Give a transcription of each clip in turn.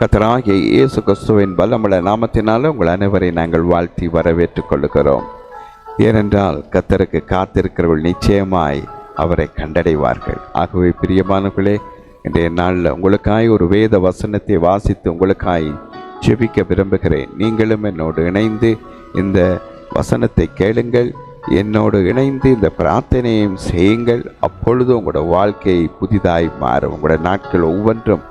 கத்தராகிய இயேசு கிறிஸ்துவின் பலமுள்ள நாமத்தினால உங்கள் அனைவரை நாங்கள் வாழ்த்தி வரவேற்றுக் கொள்ளுகிறோம் ஏனென்றால் கத்தருக்கு காத்திருக்கிறவர்கள் நிச்சயமாய் அவரை கண்டடைவார்கள். ஆகவே பிரியமானவர்களே இன்றைய நாளில் உங்களுக்காய் ஒரு வேத வசனத்தை வாசித்து உங்களுக்காய் ஜெபிக்க விரும்புகிறேன். நீங்களும் என்னோடு இணைந்து இந்த வசனத்தை கேளுங்கள். என்னோடு இணைந்து இந்த பிரார்த்தனையும் செய்யுங்கள். அப்பொழுது உங்களோட வாழ்க்கை புதிதாய் மாறும். உங்களோட நாட்கள் ஒவ்வொன்றும்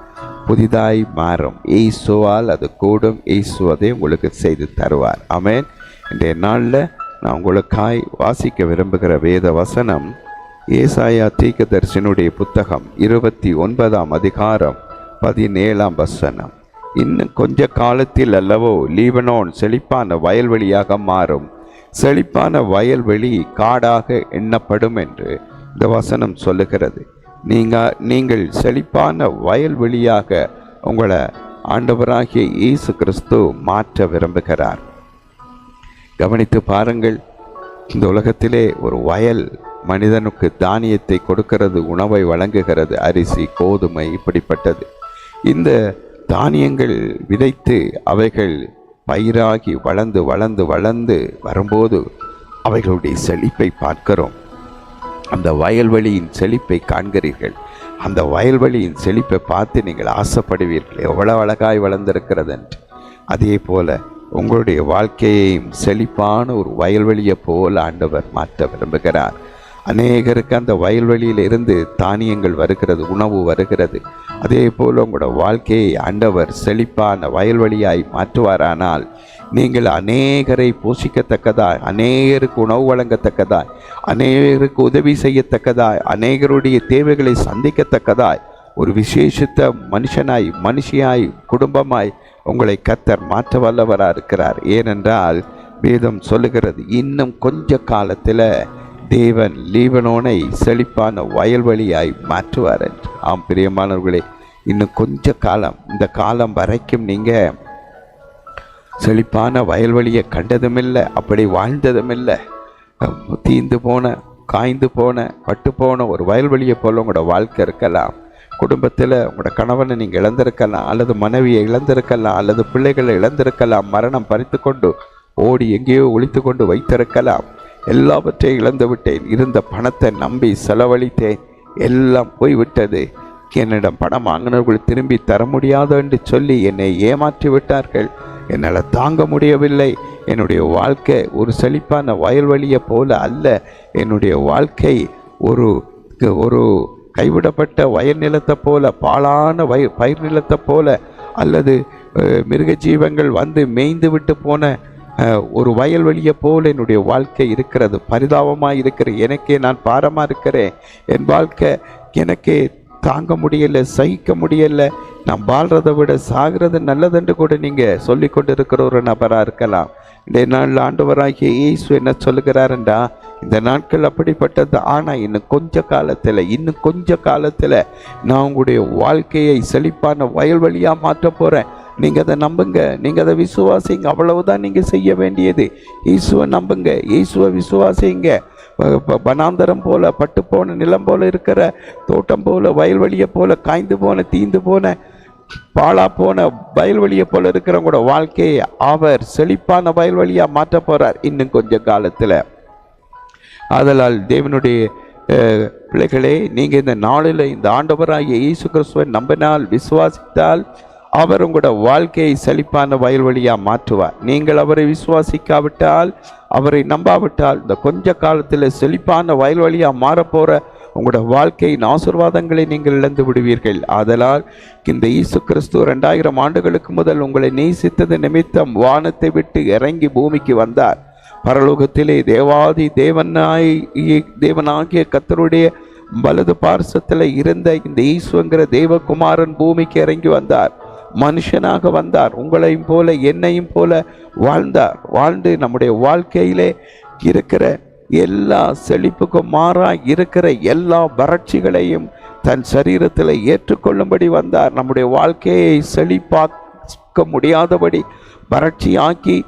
புதிதாய் மாறும். ஈசுவால் அது கூடும். ஈசு அதை உங்களுக்கு செய்து தருவார். அமேன் இன்றைய நாளில் நான் உங்களுக்காய் வாசிக்க விரும்புகிற வேத வசனம் ஏசாயா தீர்க்கதரிசனுடைய புத்தகம் இருபத்தி ஒன்பதாம் அதிகாரம் பதினேழாம் வசனம். இன்னும் கொஞ்ச காலத்தில் அல்லவோ லீபனோன் செழிப்பான வயல்வெளியாக மாறும். செழிப்பான வயல்வெளி காடாக எண்ணப்படும் என்று இந்த வசனம் சொல்லுகிறது. நீங்கள் நீங்கள் செழிப்பான வயல்வெளியாக உங்களை ஆண்டவராகிய இயேசு கிறிஸ்து மாற்ற விரும்புகிறார். கவனித்து பாருங்கள் இந்த உலகத்திலே ஒரு வயல் மனிதனுக்கு தானியத்தை கொடுக்கிறது உணவை வழங்குகிறது அரிசி கோதுமை இப்படிப்பட்டது. இந்த தானியங்கள் விதைத்து அவைகள் பயிராகி வளர்ந்து வளர்ந்து வளர்ந்து வரும்போது அவைகளுடைய செழிப்பை பார்க்கிறோம். அந்த வயல்வெளியின் செழிப்பை காண்கிறீர்கள். அந்த வயல்வெளியின் செழிப்பை பார்த்து நீங்கள் ஆசைப்படுவீர்கள். எவ்வளோ அழகாய் வளர்ந்திருக்கிறது என்று அதே போல உங்களுடைய வாழ்க்கையையும் செழிப்பான ஒரு வயல்வெளியை போல் ஆண்டவர் மாற்ற விரும்புகிறார். அநேகருக்கு அந்த வயல்வெளியில் இருந்து தானியங்கள் வருகிறது உணவு வருகிறது. அதே போல் உங்களோட வாழ்க்கையை ஆண்டவர் செழிப்பான வயல்வெளியாய் மாற்றுவாரானால் நீங்கள் அநேகரை போஷிக்கத்தக்கதாய் அநேகருக்கு உணவு வழங்கத்தக்கதாய் அநேகருக்கு உதவி செய்யத்தக்கதாய் அநேகருடைய தேவைகளை சந்திக்கத்தக்கதாய் ஒரு விசேஷித்த மனுஷனாய் மனுஷியாய் குடும்பமாய் உங்களை கத்தர் மாற்ற வல்லவராக இருக்கிறார். ஏனென்றால் வேதம் சொல்லுகிறது இன்னும் கொஞ்ச காலத்தில் தேவன் லீவனோனை செழிப்பான வயல்வெளியாய் மாற்றுவார் என்று. ஆம் பிரியமானவர்களே இன்னும் கொஞ்ச காலம் இந்த காலம் வரைக்கும் நீங்கள் செழிப்பான வயல்வெளியை கண்டதுமில்லை அப்படி வாழ்ந்ததுமில்லை. தீந்து போன காய்ந்து போன பட்டு போன ஒரு வயல்வெளியை போல உங்களோட வாழ்க்கை இருக்கலாம். குடும்பத்தில் உங்களோட கணவனை நீங்கள் இழந்திருக்கலாம் அல்லது மனைவியை இழந்திருக்கலாம் அல்லது பிள்ளைகளை இழந்திருக்கலாம் மரணம் பறித்து கொண்டு ஓடி எங்கேயோ ஒழித்து கொண்டு வைத்திருக்கலாம். எல்லாவற்றையும் இழந்து விட்டேன். இருந்த பணத்தை நம்பி செலவழித்தேன். எல்லாம் போய்விட்டது. என்னிடம் பணம் வாங்கினவர்கள் திரும்பி தர முடியாது என்று சொல்லி என்னை ஏமாற்றி விட்டார்கள். என்னால் தாங்க முடியவில்லை. என்னுடைய வாழ்க்கை ஒரு செழிப்பான வயல்வெளியை போல அல்ல. என்னுடைய வாழ்க்கை ஒரு ஒரு கைவிடப்பட்ட வயல் நிலத்தை போல பாழான வய பயிர் நிலத்தை போல அல்லது மிருக ஜீவங்கள் வந்து மேய்ந்து விட்டு போன ஒரு வயல்வெளியை போல் என்னுடைய வாழ்க்கை இருக்கிறது. பரிதாபமாக இருக்கிற எனக்கே நான் பாரமாக இருக்கிறேன். என் வாழ்க்கை எனக்கே தாங்க முடியலை சகிக்க முடியலை. நான் வாழ்றதை விட சாகிறது நல்லதுன்னு கூட நீங்கள் சொல்லி கொண்டிருக்கிற ஒரு நபராக இருக்கலாம். இந்த நாளில் ஆண்டவராகிய இயேசு என்ன சொல்லுகிறாருண்டா? இந்த நாட்கள் அப்படிப்பட்டது. ஆனால் இன்னும் கொஞ்ச காலத்தில் இன்னும் கொஞ்ச காலத்தில் நான் உங்களுடைய வாழ்க்கையை செழிப்பான வயல்வெளியாக மாற்ற போகிறேன் நீங்கள் அதை நம்புங்க. நீங்கள் அதை விசுவாசிங்க. அவ்வளவுதான் நீங்கள் செய்ய வேண்டியது. இயேசுவை நம்புங்க. இயேசுவை விசுவாசிங்க. ப- வனாந்தரம் போல பட்டு போன நிலம் போல இருக்கிற தோட்டம் போல வயல்வெளியை போல காய்ந்து போன தீந்து போன பாழா போன வயல்வெளியை போல இருக்கிறவங்களோட வாழ்க்கையை அவர் செழிப்பான வயல்வெளியா மாற்ற போறார் இன்னும் கொஞ்சம் காலத்துல. ஆதலால் தேவனுடைய பிள்ளைகளே நீங்க இந்த நாளில் இந்த ஆண்டவராகிய இயேசு கிறிஸ்துவை நம்பினால் விசுவாசித்தால் அவர் உங்களோட வாழ்க்கையை செழிப்பான வயல்வெளியா மாற்றுவார். நீங்கள் அவரை விசுவாசிக்காவிட்டால் அவரை நம்பாவிட்டால் இந்த கொஞ்ச காலத்தில் செழிப்பான வயல்வெளியா மாறப்போற உங்களோட வாழ்க்கையின் ஆசிர்வாதங்களை நீங்கள் இழந்து விடுவீர்கள். ஆதலால் இந்த இயேசு கிறிஸ்து ரெண்டாயிரம் ஆண்டுகளுக்கு முதல் உங்களை நேசித்தது நிமித்தம் வானத்தை விட்டு இறங்கி பூமிக்கு வந்தார். பரலோகத்திலே தேவாதி தேவனாய் தேவனாகிய கத்தருடைய வலது பார்சத்தில் இருந்த இந்த ஈஸ்வங்கிற தேவகுமாரன் பூமிக்கு இறங்கி வந்தார். மனுஷனாக வந்தார். உங்களையும் போல என்னையும் போல வாழ்ந்தார். வாழ்ந்து நம்முடைய வாழ்க்கையிலே இருக்கிற எல்லா செழிப்புக்கும் மாறா இருக்கிற எல்லா வறட்சிகளையும் தன் சரீரத்தில் ஏற்றுக்கொள்ளும்படி வந்தார். நம்முடைய வாழ்க்கையை செழிப்பாக்க முடியாதபடி வறட்சியாக்கி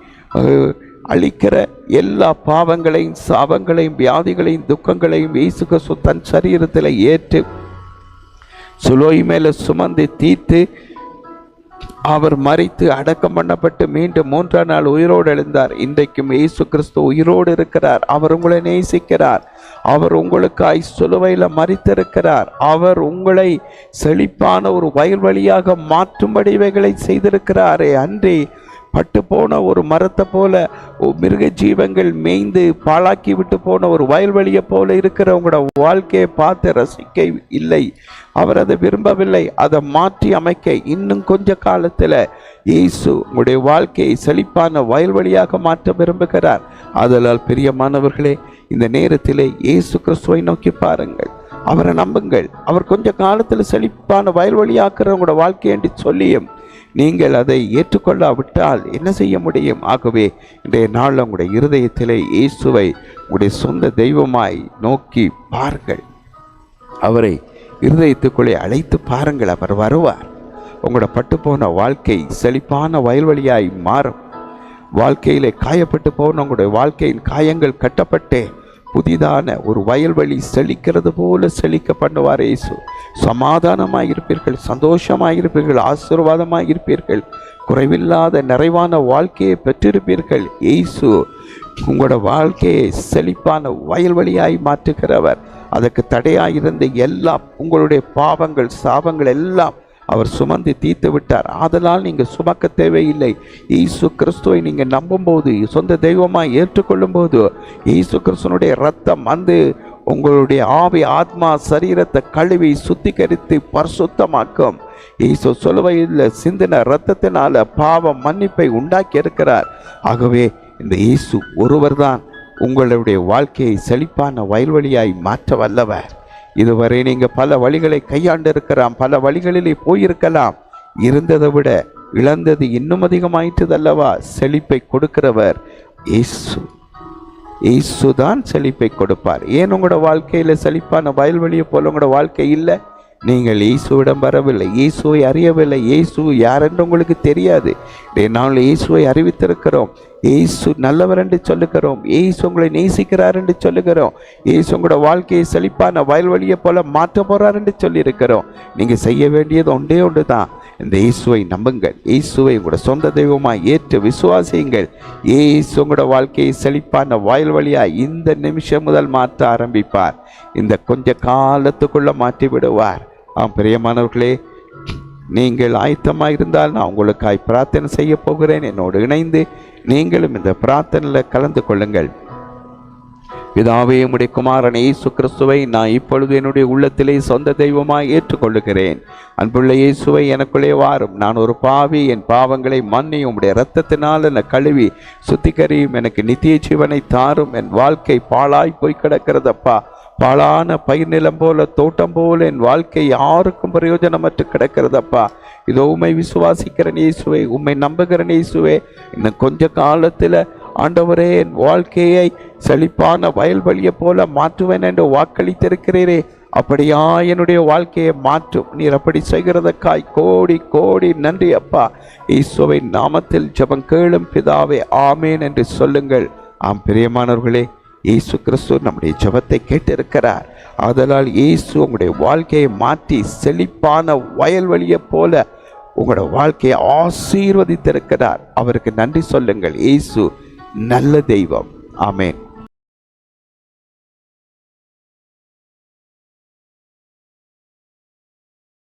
அழிக்கிற எல்லா பாவங்களையும் சாபங்களையும் வியாதிகளையும் துக்கங்களையும் இயேசு தன் சரீரத்தில் ஏற்று சுலோய் மேலே சுமந்து தீர்த்து அவர் மறித்து அடக்கம் பண்ணப்பட்டு மீண்டும் மூன்றாம் நாள் உயிரோடு எழுந்தார். இன்றைக்கும் இயேசு கிறிஸ்து உயிரோடு இருக்கிறார். அவர் உங்களை நேசிக்கிறார். அவர் உங்களுக்காய் சிலுவையில் மறித்திருக்கிறார் அவர் உங்களை செழிப்பான ஒரு வயல்வெளியாக மாற்றும்படி இவைகளை செய்திருக்கிறாரே. அன்றி பட்டு போன ஒரு மரத்தை போல மிருக ஜீவங்கள் மேய்ந்து பாழாக்கி விட்டு போன ஒரு வயல்வெளியை போல இருக்கிற உங்களோட வாழ்க்கையை பார்த்து ரசிக்க இல்லை. அவர் அதை விரும்பவில்லை. அதை மாற்றி அமைக்க இன்னும் கொஞ்ச காலத்தில் இயேசு உங்களுடைய வாழ்க்கையை செழிப்பான வயல்வெளியாக மாற்ற விரும்புகிறார். அதனால் பிரியமானவர்களே இந்த நேரத்திலே இயேசு கிறிஸ்துவை நோக்கி பாருங்கள். அவரை நம்புங்கள். அவர் கொஞ்ச காலத்தில் செழிப்பான வயல்வெளியாக்குற உங்களோட வாழ்க்கை என்று சொல்லியும் நீங்கள் அதை ஏற்றுக்கொள்ளாவிட்டால் என்ன செய்ய முடியும்? ஆகவே இன்றைய நாள் உங்களுடைய இருதயத்திலே இயேசுவை உங்களுடைய சொந்த தெய்வமாய் நோக்கி பாருங்கள். அவரை இருதயத்துக்குள்ளே அழைத்து பாருங்கள் அவர் வருவார். உங்களோட பட்டுப்போன வாழ்க்கை செழிப்பான வயல்வெளியாய் மாறும். வாழ்க்கையிலே காயப்பட்டு போன உங்களுடைய வாழ்க்கையின் காயங்கள் கட்டப்பட்டே புதிதான ஒரு வயல்வெளி செழிக்கிறது போல செழிக்க பண்ணுவார் இயேசு. சமாதானமாக இருப்பீர்கள் சந்தோஷமாக இருப்பீர்கள் ஆசீர்வாதமாக இருப்பீர்கள் குறைவில்லாத நிறைவான வாழ்க்கையை பெற்றிருப்பீர்கள். இயேசு உங்களோட வாழ்க்கையை செழிப்பான வயல்வெளியாய் மாற்றுகிறவர். அதற்கு தடையாக இருந்த எல்லா உங்களுடைய பாவங்கள் சாபங்கள் எல்லாம் அவர் சுமந்து தீர்த்து விட்டார். ஆதலால் நீங்கள் சுமக்க தேவையில்லை. ஈசு கிறிஸ்துவை நீங்கள் நம்பும்போது சொந்த தெய்வமாக ஏற்றுக்கொள்ளும் போது இயேசு கிறிஸ்துவனுடைய ரத்தம் வந்து உங்களுடைய ஆவி ஆத்மா சரீரத்தை கழுவி சுத்திகரித்து பரிசுத்தமாக்கும். ஈசு சொல்லுவையில் சிந்தின இரத்தத்தினால பாவ மன்னிப்பை உண்டாக்கி இருக்கிறார். ஆகவே இந்த இயேசு ஒருவர்தான் உங்களுடைய வாழ்க்கையை செழிப்பான வயல்வெளியாய் மாற்ற வல்லவர். இதுவரை நீங்கள் பல வழிகளை கையாண்டு இருக்கலாம் பல வழிகளிலே போயிருக்கலாம். இருந்ததை விட இழந்தது இன்னும் அதிகமாயிட்டது அல்லவா செழிப்பை கொடுக்கிறவர் இயேசு. இயேசு தான் செழிப்பை கொடுப்பார். ஏன் உங்களோட வாழ்க்கையில் செழிப்பான வயல்வெளியை போல உங்களோட வாழ்க்கை இல்லை? நீங்கள் இயேசுவிடம் வரவில்லை இயேசுவை அறியவில்லை. இயேசு யாரென்று உங்களுக்கு தெரியாது. நாங்கள் இயேசுவை அறிவித்திருக்கிறோம். இயேசு நல்லவர் என்று சொல்லுகிறோம். இயேசு உங்களை நேசிக்கிறார் என்று சொல்லுகிறோம். இயேசு உங்களோட வாழ்க்கையை செழிப்பான வயல்வெளியை போல மாற்ற போகிறார் என்று சொல்லியிருக்கிறோம். நீங்கள் செய்ய வேண்டியது ஒன்றே ஒன்று தான் இந்த இயேசுவை நம்புங்கள். இயேசுவை உங்களோட சொந்த தெய்வமாக ஏற்று விசுவாசியுங்கள். இயேசு உங்களோட வாழ்க்கையை செழிப்பான வயல்வெளியா இந்த நிமிஷம் முதல் மாற்ற ஆரம்பிப்பார். இந்த கொஞ்ச காலத்துக்குள்ளே மாற்றி விடுவார் ஆம் பிரியமானவர்களே நீங்கள் ஆயத்தமாக இருந்தால் நான் உங்களுக்காய் பிரார்த்தனை செய்ய போகிறேன். என்னோடு இணைந்து நீங்களும் இந்த பிரார்த்தனையில் கலந்து கொள்ளுங்கள். பிதாவே உடைய குமாரன் இயேசு கிறிஸ்துவை நான் இப்பொழுது என்னுடைய உள்ளத்திலே சொந்த தெய்வமாய் ஏற்றுக்கொள்ளுகிறேன். அன்புள்ள இயேசுவை எனக்குள்ளே வாரும். நான் ஒரு பாவி என் பாவங்களை மன்னி உம்முடைய இரத்தத்தினால் என கழுவி சுத்திகரியும். எனக்கு நித்திய ஜீவனை தாரும். என் வாழ்க்கை பாழாய் போய் கிடக்கிறதப்பா. பாழான பயிர் நிலம் போல தோட்டம் போல என் வாழ்க்கை யாருக்கும் பிரயோஜனமற்று கிடக்கிறதப்பா? இதோ உம்மை விசுவாசிக்கிறேன் இயேசுவே உம்மை நம்புகிறேன் இயேசுவே. இன்னும் கொஞ்ச காலத்தில் ஆண்டவரே என் வாழ்க்கையை செழிப்பான வயல்வெளியை போல மாற்றுவேன் என்று வாக்களித்திருக்கிறீரே. அப்படியா என்னுடைய வாழ்க்கையை மாற்றும். நீர் அப்படி செய்கிறதற்காய் கோடி கோடி நன்றி அப்பா. ஈசோவின் நாமத்தில் ஜெபம் கேளும் பிதாவே ஆமேன் என்று சொல்லுங்கள். ஆம் பிரியமானவர்களே இயேசு கிறிஸ்து நம்முடைய ஜபத்தை கேட்டிருக்கிறார். ஆதலால் இயேசு உங்களுடைய வாழ்க்கையை மாற்றி செழிப்பான வயல்வெளியை போல உங்களோட வாழ்க்கையை ஆசீர்வதித்திருக்கிறார். அவருக்கு நன்றி சொல்லுங்கள். இயேசு நல்ல தெய்வம். ஆமேன்.